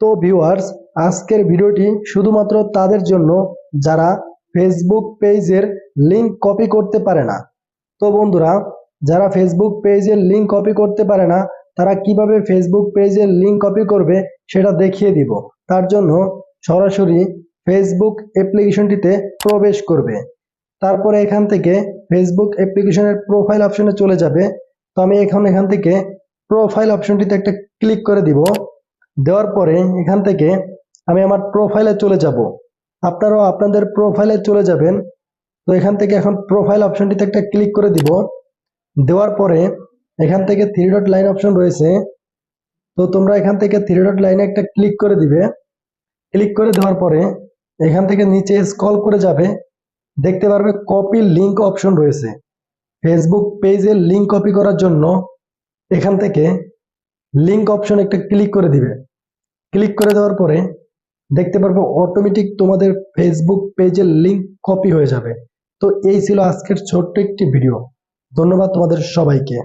তো ভিউয়ার্স আজকের ভিডিওটি শুধুমাত্র তাদের জন্য, যারা ফেসবুক পেজের লিংক কপি করতে পারে না। তো বন্ধুরা, যারা ফেসবুক পেজের লিংক কপি করতে পারে না, তারা কীভাবে ফেসবুক পেজের লিংক কপি করবে সেটা দেখিয়ে দিব। তার জন্য সরাসরি ফেসবুক অ্যাপ্লিকেশনটিতে প্রবেশ করবে। তারপরে এখান থেকে ফেসবুক অ্যাপ্লিকেশনের প্রোফাইল অপশনে চলে যাবে। তো আমি এখন এখান থেকে প্রোফাইল অপশনটিতে একটা ক্লিক করে দিব। দেওয়ার পরে এখান থেকে আমি আমার প্রোফাইলে চলে যাব। আপনারাও আপনাদের প্রোফাইলে চলে যাবেন। তো এখান থেকে এখন প্রোফাইল অপশনটিতে একটা ক্লিক করে দিব। দেওয়ার পরে এখান থেকে থ্রি ডট লাইন অপশন রয়েছে। তো তোমরা এখান থেকে থ্রি ডট লাইনে একটা ক্লিক করে দিবে। ক্লিক করে দেওয়ার পরে এখান থেকে নিচে স্কল করে যাবে। দেখতে পারবে কপি লিঙ্ক অপশন রয়েছে। ফেসবুক পেজের লিঙ্ক কপি করার জন্য এখান থেকে লিংক অপশন একটা ক্লিক করে দিবে। ক্লিক করে দেওয়ার পরে দেখতে পারব অটোমেটিক তোমাদের ফেসবুক পেজের লিঙ্ক কপি হয়ে যাবে। তো এই ছিল আজকের ছোট্ট একটি ভিডিও ধন্যবাদ তোমাদের সবাইকে।